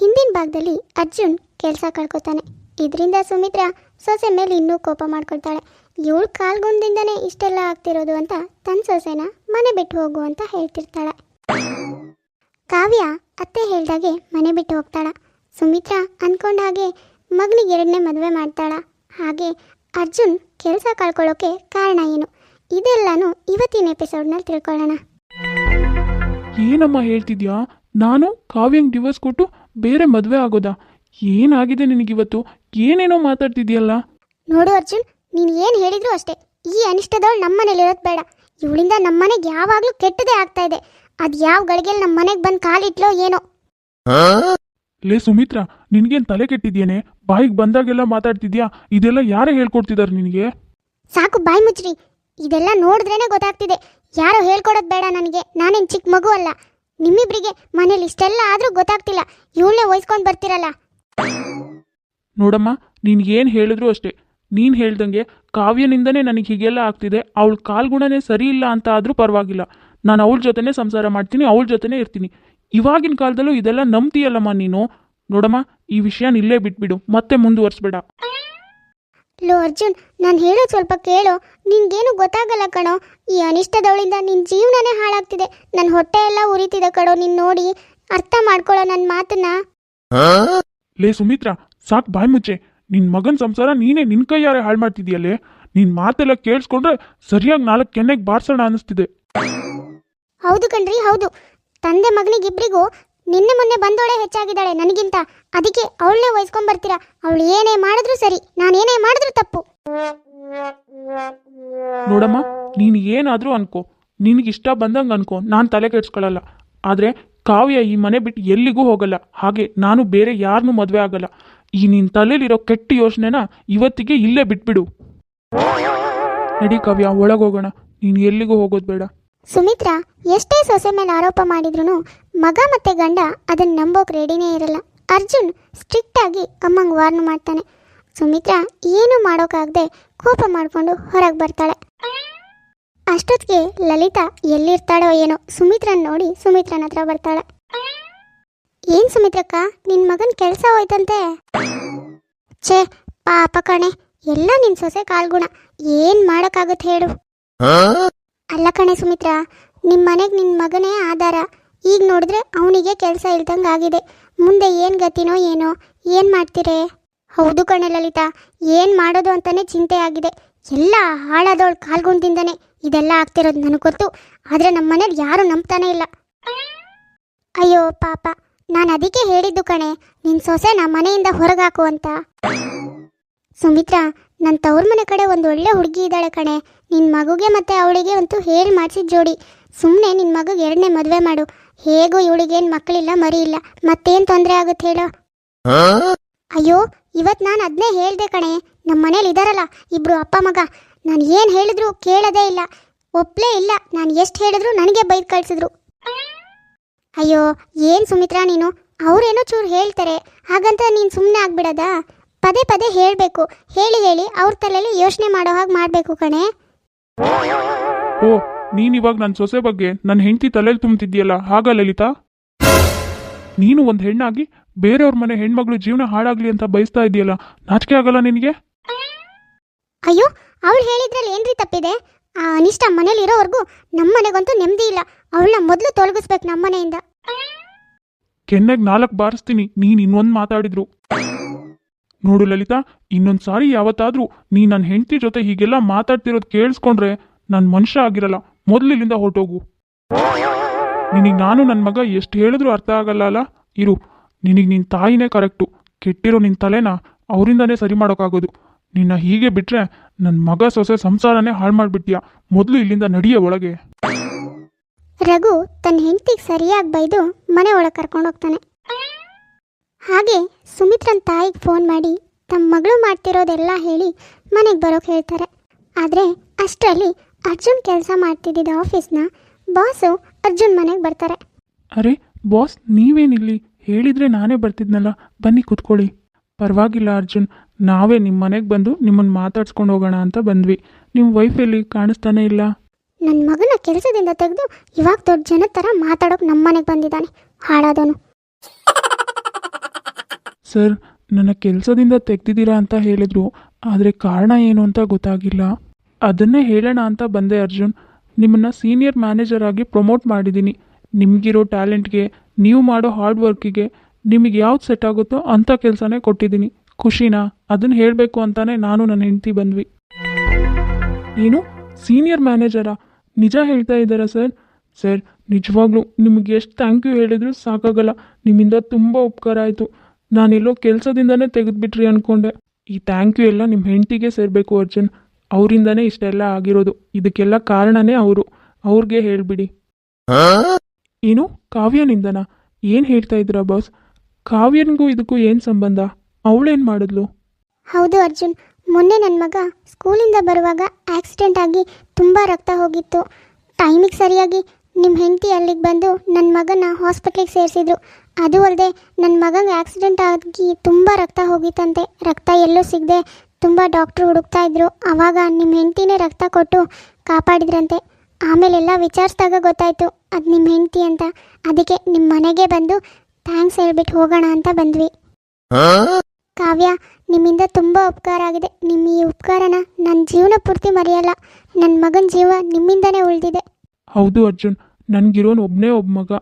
ಹಿಂದಿನ ಭಾಗದಲ್ಲಿ ಅರ್ಜುನ್ ಕೆಲಸ ಕಳ್ಕೊತಾನೆ. ಇದರಿಂದ ಸುಮಿತ್ರ ಸೊಸೆ ಮೇಲೆ ಇನ್ನೂ ಕೋಪ ಮಾಡ್ಕೊಳ್ತಾಳೆ. ಇವಳು ಕಾಲ್ಗುಂದಿಂದನೇ ಇಷ್ಟೆಲ್ಲ ಆಗ್ತಿರೋದು ಅಂತ ತನ್ನ ಸೊಸೆನ ಮನೆ ಬಿಟ್ಟು ಹೋಗು ಅಂತ ಹೇಳ್ತಿರ್ತಾಳೆ. ಕಾವ್ಯ ಅತ್ತೆ ಹೇಳ್ದಾಗೆ ಮನೆ ಬಿಟ್ಟು ಹೋಗ್ತಾಳ. ಸುಮಿತ್ರಾ ಅನ್ಕೊಂಡ ಹಾಗೆ ಮಗನಿಗೆ ಎರಡನೇ ಮದುವೆ ಮಾಡ್ತಾಳ. ಹಾಗೆ ಅರ್ಜುನ್ ಕೆಲಸ ಕಳ್ಕೊಳ್ಳೋಕೆ ಕಾರಣ ಏನು? ಇದೆಲ್ಲನೂ ಇವತ್ತಿನ ಎಪಿಸೋಡ್ನಲ್ಲಿ ತಿಳ್ಕೊಳ್ಳೋಣ. ಏನಮ್ಮ ಹೇಳ್ತಿದ್ಯಾ? ನಾನು ಕಾವ್ಯಂಗೆ ಡಿವೋರ್ಸ್ ಕೊಟ್ಟು ಬೇರೆ ಮದುವೆ ಆಗೋದಾ? ಏನಾಗಿದೆ ನಿನಗಿವತ್ತು? ಏನೇನೋ ಮಾತಾಡ್ತಿದ್ಯಲ್ಲ? ನೋಡು ಅರ್ಜುನ್ ನೀನು ಏನು ಹೇಳಿದ್ರು ಅಷ್ಟೇ. ಈ ಅನಿಷ್ಟದವಳು ನಮ್ಮನೇಲಿರೋದು ಬೇಡ. ಇವಳಿಂದ ನಮ್ಮನೆಗೆ ಯಾವಾಗಲೂ ಕೆಟ್ಟದೇ ಆಗ್ತಾ ಇದೆ. ಅದು ಯಾವ ಗಳಿಗೆಯಲ್ಲಿ ನಮ್ಮ ಮನೆಗೆ ಬಂದು ಕಾಲಿಟ್ಲೋ ಏನೋ. ಲೇ ಸುಮಿತ್ರ ನಿನ್ಗೇನ್ ತಲೆ ಕೆಟ್ಟಿದ್ಯೇನೆ? ಬಾಯಿಗೆ ಬಂದಾಗೆಲ್ಲ ಮಾತಾಡ್ತಿದ್ಯಾ? ಇದೆಲ್ಲ ಯಾರೇ ಹೇಳ್ಕೊಡ್ತಿದಾರೆ ನಿನಗೆ? ಸಾಕು ಬಾಯಿ ಮುಚ್ಚ್ರಿ ಇದೆಲ್ಲ ನೋಡಿದ್ರೇನೆ ಗೊತ್ತಾಗ್ತಿದೆ. ಯಾರೋ ಹೇಳ್ಕೊಡೋದು ಬೇಡ ನನಗೆ. ನಾನೇನು ಚಿಕ್ಕ ಮಗು ಅಲ್ಲ. ನಿಮ್ಮಿಬ್ರಿಗೆ ಮನೇಲಿ ಇಷ್ಟೆಲ್ಲ ಆದರೂ ಗೊತ್ತಾಗ್ತಿಲ್ಲ. ಇವಳನ್ನೇ ವಹಿಸ್ಕೊಂಡು ಬರ್ತಿರಲ್ಲ. ನೋಡಮ್ಮ, ನೀನು ಏನು ಹೇಳಿದ್ರು ಅಷ್ಟೇ. ನೀನು ಹೇಳ್ದಂಗೆ ಕಾವ್ಯನಿಂದನೇ ನನಗೆ ಹೀಗೆಲ್ಲ ಆಗ್ತಿದೆ. ಅವಳ ಕಾಲ್ಗುಣನೇ ಸರಿ ಇಲ್ಲ ಅಂತ ಆದರೂ ಪರವಾಗಿಲ್ಲ. ನಾನು ಅವಳ ಜೊತೆನೇ ಸಂಸಾರ ಮಾಡ್ತೀನಿ, ಅವಳ ಜೊತೆನೇ ಇರ್ತೀನಿ. ಇವಾಗಿನ ಕಾಲದಲ್ಲೂ ಇದೆಲ್ಲ ನಂಬ್ತೀಯಲ್ಲಮ್ಮ ನೀನು? ನೋಡಮ್ಮ, ಈ ವಿಷಯನ ಇಲ್ಲೇ ಬಿಟ್ಬಿಡು. ಮತ್ತೆ ಮುಂದುವರಿಸ್ಬೇಡ. ಲೋ ಅರ್ಜುನ್ ನಾನು ಹೇಳೋದು ಸ್ವಲ್ಪ ಕೇಳು. ನಿನ್ಗೇನು ಗೊತ್ತಾಗಲ್ಲ ಕಣೋ. ಈ ಅನಿಷ್ಟದವಳಿಂದ ನಿನ್ನ ಜೀವನನೇ ಹಾಳಾಗ್ತಿದೆ. ನನ್ನ ಹೊಟ್ಟೆ ಎಲ್ಲ ಉರಿತಿದೆ ಕಣೋ. ನೀನು ನೋಡಿ ಅರ್ಥ ಮಾಡ್ಕೊಳ್ಳೋ ನನ್ನ ಮಾತನ್ನ. ಲೇ ಸುಮಿತ್ರ ಸಾಕ್ ಬಾಯ್ ಮುಚ್ಚೆ. ನಿನ್ನ ಮಗನ್ ಸಂಸಾರ ನೀನೇ ನಿನ್ ಕೈಯಾರೆ ಹಾಳು ಮಾಡ್ತಿದ್ಯಲ್ಲೇ? ನಿನ್ ಮಾತೆಲ್ಲ ಕೇಳಿಸ್ಕೊಂಡ್ರೆ ಸರಿಯಾಗಿ ನಾಲ್ಕು ಕೆನ್ನೆಗೆ ಬಾರ್ಸೋಣ ಅನಿಸ್ತಿದೆ. ಹೌದು ಕಣ್ರಿ ಹೌದು. ತಂದೆ ಮಗನಿಗಿಬ್ರಿಗೂ ನಿನ್ನೆ ಮೊನ್ನೆ ಬಂದೋಳೆ ಹೆಚ್ಚಾಗಿದ್ದಾಳೆ ನನಗಿಂತ. ಅದಕ್ಕೆ ಅವಳನ್ನೇ ವಹಿಸ್ಕೊಂಡ್ ಬರ್ತೀರಾ ಅವಳು ಏನೇ ಮಾಡಿದ್ರು ಸರಿ ನಾನೇನೇ ಮಾಡಿದ್ರು ತಪ್ಪು. ನೋಡಮ್ಮ, ನೀನು ಏನಾದರೂ ಅನ್ಕೋ. ನಿನಗಿಷ್ಟ ಬಂದಂಗೆ ಅನ್ಕೋ. ನಾನು ತಲೆ ಕೆಡ್ಸ್ಕೊಳ್ಳಲ್ಲ ಆದರೆ ಕಾವ್ಯ ಈ ಮನೆ ಬಿಟ್ಟು ಎಲ್ಲಿಗೂ ಹೋಗಲ್ಲ. ಹಾಗೆ ನಾನು ಬೇರೆ ಯಾರನ್ನೂ ಮದುವೆ ಆಗಲ್ಲ. ಈ ನಿನ್ನ ತಲೆಯಲ್ಲಿರೋ ಕೆಟ್ಟ ಯೋಚನೆನ ಇವತ್ತಿಗೆ ಇಲ್ಲೇ ಬಿಟ್ಬಿಡು. ನಡಿ ಕಾವ್ಯ ಒಳಗೋಗೋಣ ನೀನು ಎಲ್ಲಿಗೂ ಹೋಗೋದು ಬೇಡ. ಸುಮಿತ್ರಾ ಎಷ್ಟೇ ಸೊಸೆ ಮೇಲೆ ಆರೋಪ ಮಾಡಿದ್ರು ಮಗ ಮತ್ತೆ ಗಂಡ ಅದನ್ನ ನಂಬೋಕ್ ರೆಡಿನೇ ಇರಲ್ಲ. ಅರ್ಜುನ್ ಸ್ಟ್ರಿಕ್ಟ್ ಆಗಿ ಅಮ್ಮಂಗ್ ವಾರ್ನ್ ಮಾಡ್ತಾನೆ. ಸುಮಿತ್ರಾ ಏನು ಮಾಡೋಕಾಗದೆ ಕೋಪ ಮಾಡಿಕೊಂಡು ಹೊರಗೆ ಬರ್ತಾಳೆ. ಅಷ್ಟೊತ್ತಿಗೆ ಲಲಿತಾ ಎಲ್ಲಿರ್ತಾಳೋ ಏನೋ ಸುಮಿತ್ರನ್ ನೋಡಿ ಸುಮಿತ್ರನ ಹತ್ರ ಬರ್ತಾಳೆ. ಏನ್ ಸುಮಿತ್ರಕ್ಕ, ನಿನ್ ಮಗನ್ ಕೆಲಸ ಹೋಯ್ತಂತೆ? ಛೇ, ಪಾಪ ಕಣೆ, ಎಲ್ಲ ನಿನ್ ಸೊಸೆ ಕಾಲ್ಗುಣ. ಏನ್ ಮಾಡೋಕ್ಕಾಗುತ್ತೆ ಹೇಳು. ಅಲ್ಲ ಕಣೆ ಸುಮಿತ್ರ ನಿಮ್ಮ ಮನೆಗೆ ನಿನ್ನ ಮಗನೇ ಆಧಾರ ಈಗ ನೋಡಿದ್ರೆ ಅವನಿಗೆ ಕೆಲಸ ಇಲ್ದಂಗೆ ಆಗಿದೆ. ಮುಂದೆ ಏನು ಗತಿನೋ ಏನೋ, ಏನು ಮಾಡ್ತೀರೇ? ಹೌದು ಕಣೆ ಲಲಿತಾ, ಏನು ಮಾಡೋದು ಅಂತಲೇ ಚಿಂತೆ ಆಗಿದೆ. ಎಲ್ಲ ಹಾಳಾದವಳು ಕಾಲ್ಗುಂಡಿಂದನೇ ಇದೆಲ್ಲ ಆಗ್ತಿರೋದು ನನಗೆ ಗೊತ್ತು. ಆದರೆ ನಮ್ಮ ಮನೇಲಿ ಯಾರೂ ನಂಬ್ತಾನೆ ಇಲ್ಲ. ಅಯ್ಯೋ ಪಾಪ, ನಾನು ಅದಕ್ಕೆ ಹೇಳಿದ್ದು ಕಣೆ ನಿನ್ನ ಸೊಸೆ ನಮ್ಮ ಮನೆಯಿಂದ ಹೊರಗಾಕು ಅಂತ. ಸುಮಿತ್ರಾ ನನ್ನ ತವ್ರ ಮನೆ ಕಡೆ ಒಂದು ಒಳ್ಳೆ ಹುಡುಗಿ ಇದ್ದಾಳೆ ಕಣೆ. ನಿನ್ನ ಮಗುಗೆ ಮತ್ತೆ ಅವಳಿಗೆ ಅಂತೂ ಹೇಳಿ ಮಾಡಿಸಿದ ಜೋಡಿ. ಸುಮ್ಮನೆ ನಿನ್ನ ಮಗುಗೆ ಎರಡನೇ ಮದುವೆ ಮಾಡು. ಹೇಗೂ ಇವಳಿಗೇನು ಮಕ್ಕಳಿಲ್ಲ ಮರಿ ಇಲ್ಲ. ಮತ್ತೇನು ತೊಂದರೆ ಆಗುತ್ತೆ ಹೇಳು? ಅಯ್ಯೋ ಇವತ್ತು ನಾನು ಅದನ್ನೇ ಹೇಳ್ದೆ ಕಣೆ. ನಮ್ಮ ಮನೇಲಿ ಇದಾರಲ್ಲ ಇಬ್ರು ಅಪ್ಪ ಮಗ. ನಾನು ಏನು ಹೇಳಿದ್ರು ಕೇಳೋದೇ ಇಲ್ಲ. ಒಪ್ಲೇ ಇಲ್ಲ. ನಾನು ಎಷ್ಟು ಹೇಳಿದ್ರು ನನಗೆ ಬೈದು ಕಳಿಸಿದ್ರು. ಅಯ್ಯೋ ಏನು ಸುಮಿತ್ರಾ ನೀನು? ಅವರೇನೋ ಚೂರು ಹೇಳ್ತಾರೆ. ಹಾಗಂತ ನೀನು ಸುಮ್ಮನೆ ಆಗ್ಬಿಡದಾ? ಪದೇ ಪದೇ ಹೇಳಬೇಕು. ಹೇಳಿ ಹೇಳಿ ಅವ್ರ ತಲೆಯಲ್ಲಿ ಯೋಚನೆ ಮಾಡೋ ಹಾಗೆ ಮಾಡಬೇಕು ಕಣೆ. ಓ ನೀನು ಇವಾಗ ನನ್ನ ಸೊಸೆ ಬಗ್ಗೆ ನನ್ನ ಹೆಂಡತಿ ತಲೆಯಲ್ಲಿ ತುಂಬ್ತಿದ್ಯಲ್ಲ ಹಾಗ ಲಲಿತಾ? ನೀನು ಒಂದು ಹೆಣ್ಣಾಗಿ ಬೇರೆಯವ್ರ ಮನೆ ಹೆಣ್ಮಗಳು ಜೀವನ ಹಾಳಾಗ್ಲಿ ಅಂತ ಬಯಸ್ತಾ ಇದೆಯಲ್ಲ ನಾಚಿಕೆ ಆಗಲ್ಲ ನಿನಗೆ? ಅಯ್ಯೋ ಅವಳು ಹೇಳಿದ್ರಲ್ಲಿ ಏನ್ರಿ ತಪ್ಪಿದೆ? ಆ ಅನಿಷ್ಟ ಮನೇಲಿ ಇರೋವರೆಗೂ ನಮ್ಮ ಮನೆಗಂತೂ ನೆಮ್ಮದಿ ಇಲ್ಲ. ಅವಳನ್ನ ಮೊದಲು ತೊಲಗಿಸ್ಬೇಕು ನಮ್ಮ ಮನೆಯಿಂದ. ಕೆನ್ನೆಗೆ ನಾಲ್ಕು ಬಾರಿಸ್ತೀನಿ ನೀನು ಇನ್ನೊಂದು ಮಾತಾಡಿದ್ರು. ನೋಡು ಲಲಿತಾ, ಇನ್ನೊಂದು ಸಾರಿ ಯಾವತ್ತಾದರೂ ನೀ ನನ್ನ ಹೆಂಡತಿ ಜೊತೆ ಹೀಗೆಲ್ಲ ಮಾತಾಡ್ತಿರೋದು ಕೇಳಿಸ್ಕೊಂಡ್ರೆ ನಾನು ಮನುಷ್ಯ ಆಗಿರಲ್ಲ ಇಲ್ಲಿಂದ ಹೊರಟೋಗು. ನಿನಗೆ ನಾನು ನನ್ನ ಮಗ ಎಷ್ಟು ಹೇಳಿದ್ರು ಅರ್ಥ ಆಗಲ್ಲ ಅಲ್ಲ? ಇರು, ನಿನಗೆ ನಿನ್ನ ತಾಯಿನೇ ಕರೆಕ್ಟು. ಕೆಟ್ಟಿರೋ ನಿನ್ನ ತಲೆನ ಅವರಿಂದನೇ ಸರಿ ಮಾಡೋಕ್ಕಾಗೋದು ನಿನ್ನ ಹೀಗೆ ಬಿಟ್ರೆ ನನ್ನ ಮಗ ಸೊಸೆ ಸಂಸಾರನೇ ಹಾಳು ಮಾಡಿಬಿಟ್ಟಿಯಾ ಮೊದಲು ಇಲ್ಲಿಂದ ನಡಿಯ ಒಳಗೆ. ರಘು ತನ್ನ ಹೆಂಡತಿಗೆ ಸರಿಯಾಗಿ ಬೈದು ಮನೆ ಒಳಗೆ ಕರ್ಕೊಂಡು ಹೋಗ್ತಾನೆ. ಹಾಗೆ ಸುಮಿತ್ರನ್ ತಾಯಿಗೆ ಫೋನ್ ಮಾಡಿ ತಮ್ಮ ಮಗಳು ಮಾಡ್ತಿರೋದೆಲ್ಲ ಹೇಳಿ ಮನೆಗೆ ಬರೋಕೆ ಹೇಳ್ತಾರೆ. ಆದರೆ ಅಷ್ಟರಲ್ಲಿ ಅರ್ಜುನ್ ಕೆಲಸ ಮಾಡ್ತಿದ್ದಿದ್ದ ಆಫೀಸ್ನ ಬಾಸು ಅರ್ಜುನ್ ಮನೆಗೆ ಬರ್ತಾರೆ. ಅರೆ ಬಾಸ್ ನೀವೇನಿಲ್ಲಿ? ಹೇಳಿದ್ರೆ ನಾನೇ ಬರ್ತಿದ್ನಲ್ಲ ಬನ್ನಿ ಕೂತ್ಕೊಳ್ಳಿ. ಪರವಾಗಿಲ್ಲ ಅರ್ಜುನ್ ನಾವೇ ನಿಮ್ಮ ಮನೆಗೆ ಬಂದು ನಿಮ್ಮನ್ನು ಮಾತಾಡ್ಸ್ಕೊಂಡು ಹೋಗೋಣ ಅಂತ ಬಂದ್ವಿ. ನಿಮ್ಮ ವೈಫ್ ಎಲ್ಲಿ? ಕಾಣಿಸ್ತಾನೆ ಇಲ್ಲ. ನನ್ನ ಮಗನ ಕೆಲಸದಿಂದ ತೆಗೆದು ಇವಾಗ ದೊಡ್ಡ ಜನದ ಥರ ಮಾತಾಡೋಕೆ ನಮ್ಮ ಮನೆಗೆ ಬಂದಿದ್ದಾನೆ ಹಾಳಾದವನು ಸರ್, ನನ್ನ ಕೆಲಸದಿಂದ ತೆಗ್ದಿದ್ದೀರಾ ಅಂತ ಹೇಳಿದ್ರು. ಆದರೆ ಕಾರಣ ಏನು ಅಂತ ಗೊತ್ತಾಗಿಲ್ಲ. ಅದನ್ನೇ ಹೇಳೋಣ ಅಂತ ಬಂದೆ ಅರ್ಜುನ್. ನಿಮ್ಮನ್ನು ಸೀನಿಯರ್ ಮ್ಯಾನೇಜರ್ ಆಗಿ ಪ್ರಮೋಟ್ ಮಾಡಿದ್ದೀನಿ. ನಿಮಗಿರೋ ಟ್ಯಾಲೆಂಟ್ಗೆ, ನೀವು ಮಾಡೋ ಹಾರ್ಡ್ ವರ್ಕಿಗೆ ನಿಮಗೆ ಯಾವ್ದು ಸೆಟ್ ಆಗುತ್ತೋ ಅಂಥ ಕೆಲಸನೇ ಕೊಟ್ಟಿದ್ದೀನಿ. ಖುಷಿನಾ? ಅದನ್ನು ಹೇಳಬೇಕು ಅಂತಾನೆ ನಾನು ನನ್ನ ಹೆಂಡತಿ ಬಂದ್ವಿ. ಏನು? ಸೀನಿಯರ್ ಮ್ಯಾನೇಜರಾ? ನಿಜ ಹೇಳ್ತಾ ಇದ್ದಾರಾ ಸರ್? ಸರ್, ನಿಜವಾಗ್ಲೂ ನಿಮಗೆ ಎಷ್ಟು ಥ್ಯಾಂಕ್ ಯು ಹೇಳಿದ್ರು ಸಾಕಾಗಲ್ಲ. ನಿಮ್ಮಿಂದ ತುಂಬ ಉಪಕಾರ ಆಯಿತು. ನಾನೆಲ್ಲೋ ಕೆಲಸದಿಂದನೇ ತೆಗೆದುಬಿಟ್ರಿ ಅಂದ್ಕೊಂಡೆ ಈ ಥ್ಯಾಂಕ್ ಯು ಎಲ್ಲ ನಿಮ್ಮ ಹೆಂಡತಿಗೆ ಸೇರಬೇಕು ಅರ್ಜುನ್. ಅವರಿಂದನೇ ಇಷ್ಟೆಲ್ಲ ಆಗಿರೋದು. ಇದಕ್ಕೆಲ್ಲ ಕಾರಣನೇ ಅವರು. ಅವ್ರಿಗೆ ಹೇಳಿಬಿಡಿ. ಏನು? ಕಾವ್ಯನಿಂದನ ಏನು ಹೇಳ್ತಾ ಇದ್ದೀರಾ ಬಾಸ್ ಕಾವ್ಯನಿಗೂ ಇದಕ್ಕೂ ಏನು ಸಂಬಂಧ? ಅವಳೇನು ಮಾಡಿದ್ಲು? ಹೌದು ಅರ್ಜುನ್. ಮೊನ್ನೆ ನನ್ನ ಮಗ ಸ್ಕೂಲಿಂದ ಬರುವಾಗ ಆಕ್ಸಿಡೆಂಟ್ ಆಗಿ ತುಂಬ ರಕ್ತ ಹೋಗಿತ್ತು. ಟೈಮಿಗೆ ಸರಿಯಾಗಿ ನಿಮ್ಮ ಹೆಂಡತಿ ಅಲ್ಲಿಗೆ ಬಂದು ನನ್ನ ಮಗನ ಹಾಸ್ಪಿಟ್ಲಿಗೆ ಸೇರಿಸಿದ್ರು. ಅದು ಅಲ್ಲದೆ ನನ್ನ ಮಗಂಗೆ ಆಕ್ಸಿಡೆಂಟ್ ಆಗಿ ತುಂಬ ರಕ್ತ ಹೋಗಿತ್ತಂತೆ. ರಕ್ತ ಎಲ್ಲೂ ಸಿಗದೆ ತುಂಬ ಡಾಕ್ಟ್ರು ಹುಡುಕ್ತಾ ಇದ್ರು. ಆವಾಗ ನಿಮ್ಮ ಹೆಂಡತಿನೇ ರಕ್ತ ಕೊಟ್ಟು ಕಾಪಾಡಿದ್ರಂತೆ. ಆಮೇಲೆಲ್ಲ ವಿಚಾರಿಸಿದಾಗ ಗೊತ್ತಾಯಿತು, ಅದು ನಿಮ್ಮ ಹೆಂಡತಿ ಅಂತ. ಅದಕ್ಕೆ ನಿಮ್ಮ ಮನೆಗೆ ಬಂದು ಥ್ಯಾಂಕ್ಸ್ ಹೇಳ್ಬಿಟ್ಟು ಹೋಗೋಣ ಅಂತ ಬಂದ್ವಿ. ಕಾವ್ಯ, ನಿಮ್ಮಿಂದ ತುಂಬ ಉಪಕಾರ ಆಗಿದೆ. ನಿಮ್ಮ ಈ ಉಪಕಾರನ ನನ್ನ ಜೀವನ ಪೂರ್ತಿ ಮರೆಯಲ್ಲ. ನನ್ನ ಮಗನ ಜೀವ ನಿಮ್ಮಿಂದನೇ ಉಳಿದಿದೆ. ಹೌದು ಅರ್ಜುನ್, ನನಗಿರೋನು ಒಬ್ಬನೇ ಒಬ್ಬ ಮಗ.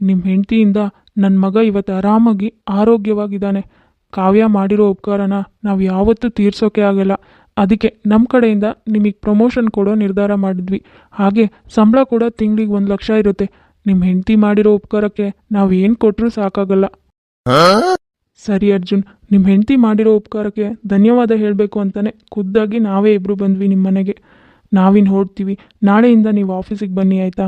ನಿಮ್ಮ ಹೆಂಡತಿಯಿಂದ ನನ್ನ ಮಗ ಇವತ್ತು ಆರಾಮಾಗಿ ಆರೋಗ್ಯವಾಗಿದ್ದಾನೆ. ಕಾವ್ಯ ಮಾಡಿರೋ ಉಪಕಾರನ ನಾವು ಯಾವತ್ತೂ ತೀರ್ಸೋಕೆ ಆಗಲ್ಲ. ಅದಕ್ಕೆ ನಮ್ಮ ಕಡೆಯಿಂದ ನಿಮಗೆ ಪ್ರಮೋಷನ್ ಕೊಡೋ ನಿರ್ಧಾರ ಮಾಡಿದ್ವಿ. ಹಾಗೆ ಸಂಬಳ ಕೂಡ ತಿಂಗಳಿಗೆ ಒಂದು ಲಕ್ಷ ಇರುತ್ತೆ. ನಿಮ್ಮ ಹೆಂಡತಿ ಮಾಡಿರೋ ಉಪಕಾರಕ್ಕೆ ನಾವು ಏನು ಕೊಟ್ಟರೂ ಸಾಕಾಗಲ್ಲ. ಸರಿ ಅರ್ಜುನ್ ನಿಮ್ಮ ಹೆಂಡತಿ ಮಾಡಿರೋ ಉಪಕಾರಕ್ಕೆ ಧನ್ಯವಾದ ಹೇಳಬೇಕು ಅಂತಾನೆ ಖುದ್ದಾಗಿ ನಾವೇ ಇಬ್ಬರು ಬಂದ್ವಿ ನಿಮ್ಮ ಮನೆಗೆ. ನಾವಿನ್ ಹೊರಡ್ತೀವಿ. ನಾಳೆಯಿಂದ ನೀವು ಆಫೀಸಿಗೆ ಬನ್ನಿ, ಆಯಿತಾ?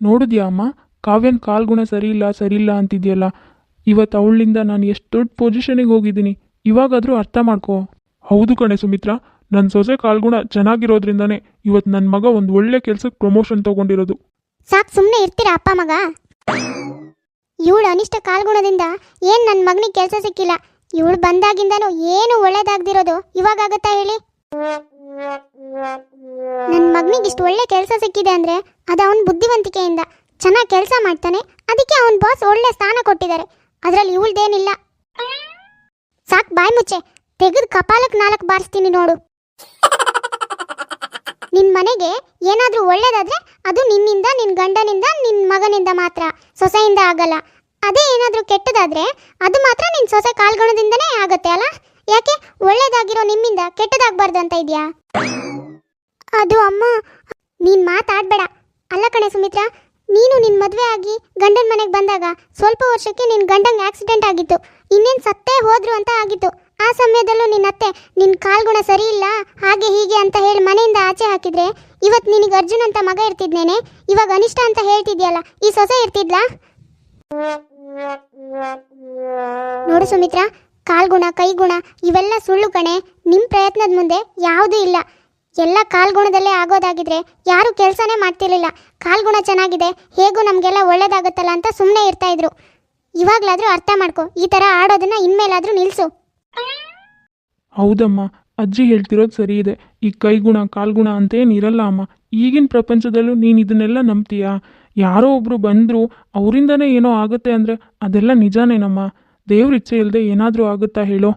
ನೋಡಿದ್ಯಾ ಅಮ್ಮ? ಕಾವ್ಯನ್ ಕಾಲ್ಗುಣ ಸರಿ ಇಲ್ಲ ಸರಿ ಇಲ್ಲ ಅಂತಿದ್ಯಲ್ಲ? ಇವತ್ತು ಅವಳಿಂದ ನಾನು ಎಷ್ಟು ದೊಡ್ಡ ಪೊಸಿಷನಿಗೆ ಹೋಗಿದ್ದೀನಿ. ಇವಾಗಾದರೂ ಅರ್ಥ ಮಾಡ್ಕೋ. ಹೌದು ಕಣೆ ಸುಮಿತ್ರ ನನ್ನ ಸೊಸೆ ಕಾಲ್ಗುಣ ಚೆನ್ನಾಗಿರೋದ್ರಿಂದನೇ ಇವತ್ತು ನನ್ನ ಮಗ ಒಂದು ಒಳ್ಳೆ ಕೆಲ್ಸಕ್ಕೆ ಪ್ರಮೋಷನ್ ತಗೊಂಡಿರೋದು. ಸಾಕು ಸುಮ್ಮನೆ ಇರ್ತೀರಾ ಅಪ್ಪ ಮಗ? ಇವಳು ಅನಿಷ್ಟ ಕಾಲ್ಗುಣದಿಂದ ಏನು ನನ್ನ ಮಗನಿಗೆ ಕೆಲಸ ಸಿಕ್ಕಿಲ್ಲ? ಇವಳು ಬಂದಾಗಿಂದನೂ ಏನು ಒಳ್ಳೇದಾಗ್ದಿರೋದು? ಇವಾಗ ಆಗುತ್ತಾ ಹೇಳಿ? ನನ್ನ ಮಗನಿಗೆ ಇಷ್ಟು ಒಳ್ಳೆ ಕೆಲಸ ಸಿಕ್ಕಿದೆ ಅಂದರೆ ಅದು ಅವನ ಬುದ್ಧಿವಂತಿಕೆಯಿಂದ. ಚೆನ್ನಾಗಿ ಕೆಲಸ ಮಾಡ್ತಾನೆ. ಅದಕ್ಕೆ ಅವನ ಬಾಸ್ ಒಳ್ಳೆ ಸ್ಥಾನ ಕೊಟ್ಟಿದ್ದಾರೆ. ಅದರಲ್ಲಿ ಇವಳ್ದೇನಿಲ್ಲ. ಸಾಕ್ ಬಾಯ್ ಮುಚ್ಚೆ. ತೆಗೆದು ಕಪಾಲಕ್ಕೆ ನಾಲ್ಕು ಬಾರಿಸ್ತೀನಿ ನೋಡು. ನಿನ್ ಮನೆಗೆ ಏನಾದರೂ ಒಳ್ಳೇದಾದ್ರೆ ಅದು ನಿನ್ನಿಂದ ನಿನ್ನ ಗಂಡನಿಂದ, ನಿನ್ ಮಗನಿಂದ ಮಾತ್ರ. ಸೊಸೆಯಿಂದ ಆಗಲ್ಲ. ಅದೇ ಏನಾದರೂ ಕೆಟ್ಟದಾದ್ರೆ ಅದು ಮಾತ್ರ ನಿನ್ನ ಸೊಸೆ ಕಾಲ್ಗಣದಿಂದನೇ ಆಗತ್ತೆ ಅಲ್ಲ? ಯಾಕೆ? ಒಳ್ಳೇದಾಗಿರೋ ನಿಮ್ಮಿಂದ ಕೆಟ್ಟದಾಗಬಾರ್ದು ಅಂತ ಇದೆಯಾ? ಅದು ಅಮ್ಮ, ನೀನ್ ಮಾತಾಡ್ಬೇಡ. ಅಲ್ಲ ಕಣೆ ಸುಮಿತ್ರಾ ನೀನು ನಿನ್ನ ಮದುವೆ ಆಗಿ ಗಂಡನ ಮನೆಗೆ ಬಂದಾಗ ಸ್ವಲ್ಪ ವರ್ಷಕ್ಕೆ ನಿನ್ನ ಗಂಡಂಗೆ ಆಕ್ಸಿಡೆಂಟ್ ಆಗಿತ್ತು. ಇನ್ನೇನು ಸತ್ತೇ ಹೋದ್ರು ಅಂತ ಆಗಿತ್ತು. ಆ ಸಮಯದಲ್ಲೂ ನಿನ್ನ ಅತ್ತೆ ನಿನ್ನ ಕಾಲ್ಗುಣ ಸರಿ ಇಲ್ಲ ಹಾಗೆ ಹೀಗೆ ಅಂತ ಹೇಳಿ ಮನೆಯಿಂದ ಆಚೆ ಹಾಕಿದ್ರೆ ಇವತ್ತು ನಿನಗೆ ಅರ್ಜುನ್ ಅಂತ ಮಗ ಇರ್ತಿದ್ನೇನೆ? ಇವಾಗ ಅನಿಷ್ಟ ಅಂತ ಹೇಳ್ತಿದ್ಯಲ್ಲ, ಈ ಸೊಸೆ ಇರ್ತಿದ್ಲಾ? ನೋಡು ಸುಮಿತ್ರಾ, ಕಾಲ್ಗುಣ, ಕೈಗುಣ ಇವೆಲ್ಲ ಸುಳ್ಳು ಕಣೆ. ನಿಮ್ಮ ಪ್ರಯತ್ನದ ಮುಂದೆ ಯಾವುದೂ ಇಲ್ಲ. ಎಲ್ಲ ಕಾಲ್ಗುಣದಲ್ಲೇ ಆಗೋದಾಗಿದ್ರೆ ಯಾರು ಕೆಲಸನೇ ಮಾಡ್ತಿರ್ಲಿಲ್ಲ. ಕಾಲ್ಗುಣ ಚೆನ್ನಾಗಿದೆ, ಹೇಗೂ ನಮಗೆಲ್ಲ ಒಳ್ಳೇದಾಗುತ್ತಲ್ಲ ಅಂತ ಸುಮ್ಮನೆ ಇರ್ತಾ ಇದ್ರು. ಇವಾಗ್ಲಾದ್ರೂ ಅರ್ಥ ಮಾಡ್ಕೊ, ಈ ಥರ ಆಡೋದನ್ನ ಇನ್ಮೇಲಾದ್ರೂ ನಿಲ್ಸು. ಹೌದಮ್ಮ, ಅಜ್ಜಿ ಹೇಳ್ತಿರೋದು ಸರಿ ಇದೆ ಈ ಕೈಗುಣ, ಕಾಲ್ಗುಣ ಅಂತೇನಿರಲ್ಲ ಅಮ್ಮ. ಈಗಿನ ಪ್ರಪಂಚದಲ್ಲೂ ನೀನು ಇದನ್ನೆಲ್ಲ ನಂಬ್ತೀಯಾ? ಯಾರೋ ಒಬ್ರು ಬಂದರು ಅವರಿಂದನೇ ಏನೋ ಆಗುತ್ತೆ ಅಂದರೆ ಅದೆಲ್ಲ ನಿಜಾನೇನಮ್ಮ? ದೇವ್ರ ಇಚ್ಛೆ ಇಲ್ಲದೆ ಏನಾದರೂ ಆಗುತ್ತಾ ಹೇಳೋ?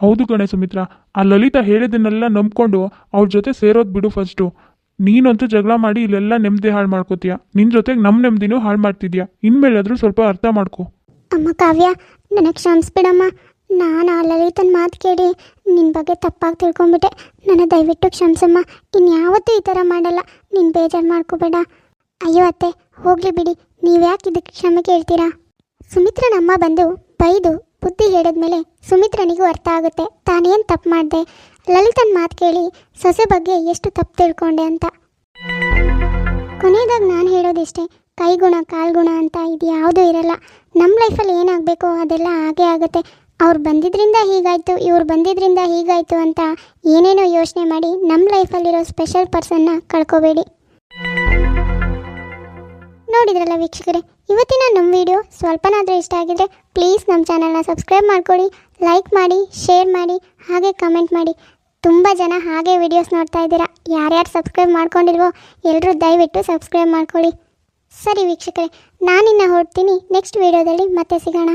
ಹೌದು ಕಣೆ ಸುಮಿತ್ರ, ಆ ಲಲಿತಾ ಹೇಳಿದ್ದನ್ನೆಲ್ಲ ನಂಬ್ಕೊಂಡು ಅವ್ರ ಜೊತೆ ಸೇರೋದು ಬಿಡು ಫಸ್ಟು ನೀನಂತೂ ಜಗಳ ಮಾಡಿ ಇಲ್ಲೆಲ್ಲ ನೆಮ್ಮದಿ ಹಾಳು ಮಾಡ್ಕೋತೀಯ. ನಿನ್ನ ಜೊತೆಗೆ ನಮ್ಮ ನೆಮ್ಮದಿನೂ ಹಾಳು ಮಾಡ್ತಿದ್ಯಾ? ಇನ್ಮೇಲಾದರೂ ಸ್ವಲ್ಪ ಅರ್ಥ ಮಾಡ್ಕೊ. ಅಮ್ಮ ಕಾವ್ಯ, ನನಗೆ ಕ್ಷಮಿಸ್ಬಿಡಮ್ಮ. ನಾನು ಆ ಲಲಿತನ ಮಾತು ಕೇಳಿ ನಿನ್ನ ಬಗ್ಗೆ ತಪ್ಪಾಗಿ ತಿಳ್ಕೊಂಬಿಟ್ಟೆ. ನನ್ನ ದಯವಿಟ್ಟು ಕ್ಷಮಿಸಮ್ಮ. ಇನ್ಯಾವತ್ತೂ ಈ ಥರ ಮಾಡಲ್ಲ. ನೀನು ಬೇಜಾರು ಮಾಡ್ಕೋಬೇಡ. ಅಯ್ಯೋ ಅತ್ತೆ, ಹೋಗಲಿ ಬಿಡಿ. ನೀವ್ಯಾಕೆ ಇದಕ್ಕೆ ಕ್ಷಮೆ ಕೇಳ್ತೀರಾ? ಸುಮಿತ್ರನಮ್ಮ ಬಂದು ಬೈದು ಬುದ್ಧಿ ಹೇಳಿದ್ಮೇಲೆ ಸುಮಿತ್ರನಿಗೂ ಅರ್ಥ ಆಗುತ್ತೆ. ತಾನೇನು ತಪ್ಪು ಮಾಡಿದೆ? ಲಲಿತನ ಮಾತು ಕೇಳಿ ಸೊಸೆ ಬಗ್ಗೆ ಎಷ್ಟು ತಪ್ಪು ತಿಳ್ಕೊಂಡೆ ಅಂತ. ಕೊನೆಯದಾಗಿ ನಾನು ಹೇಳೋದಿಷ್ಟೇ, ಕೈಗುಣ, ಕಾಲ್ಗುಣ ಅಂತ ಇದು ಯಾವುದೂ ಇರಲ್ಲ. ನಮ್ಮ ಲೈಫಲ್ಲಿ ಏನಾಗಬೇಕೋ ಅದೆಲ್ಲ ಹಾಗೇ ಆಗುತ್ತೆ. ಅವ್ರು ಬಂದಿದ್ರಿಂದ ಹೀಗಾಯಿತು, ಇವ್ರು ಬಂದಿದ್ರಿಂದ ಹೀಗಾಯಿತು ಅಂತ ಏನೇನೋ ಯೋಚನೆ ಮಾಡಿ ನಮ್ಮ ಲೈಫಲ್ಲಿರೋ ಸ್ಪೆಷಲ್ ಪರ್ಸನ್ನ ಕಳ್ಕೊಬೇಡಿ. ನೋಡಿದ್ರಲ್ಲ ವೀಕ್ಷಕರೇ ಇವತ್ತಿನ ನಮ್ಮ ವಿಡಿಯೋ ಸ್ವಲ್ಪನಾದರೂ ಇಷ್ಟ ಆಗಿದ್ರೆ ಪ್ಲೀಸ್ ನಮ್ಮ ಚಾನಲ್ನ ಸಬ್ಸ್ಕ್ರೈಬ್ ಮಾಡ್ಕೊಳ್ಳಿ ಲೈಕ್ ಮಾಡಿ ಶೇರ್ ಮಾಡಿ, ಹಾಗೆ ಕಮೆಂಟ್ ಮಾಡಿ. ತುಂಬ ಜನ ಹಾಗೆ ವಿಡಿಯೋಸ್ ನೋಡ್ತಾ ಇದ್ದೀರಾ. ಯಾರ್ಯಾರು ಸಬ್ಸ್ಕ್ರೈಬ್ ಮಾಡ್ಕೊಂಡಿಲ್ವೋ ಎಲ್ಲರೂ ದಯವಿಟ್ಟು ಸಬ್ಸ್ಕ್ರೈಬ್ ಮಾಡ್ಕೊಳ್ಳಿ. ಸರಿ ವೀಕ್ಷಕರೇ, ನಾನಿನ್ನ ಹೊರಡ್ತೀನಿ. ನೆಕ್ಸ್ಟ್ ವಿಡಿಯೋದಲ್ಲಿ ಮತ್ತೆ ಸಿಗೋಣ.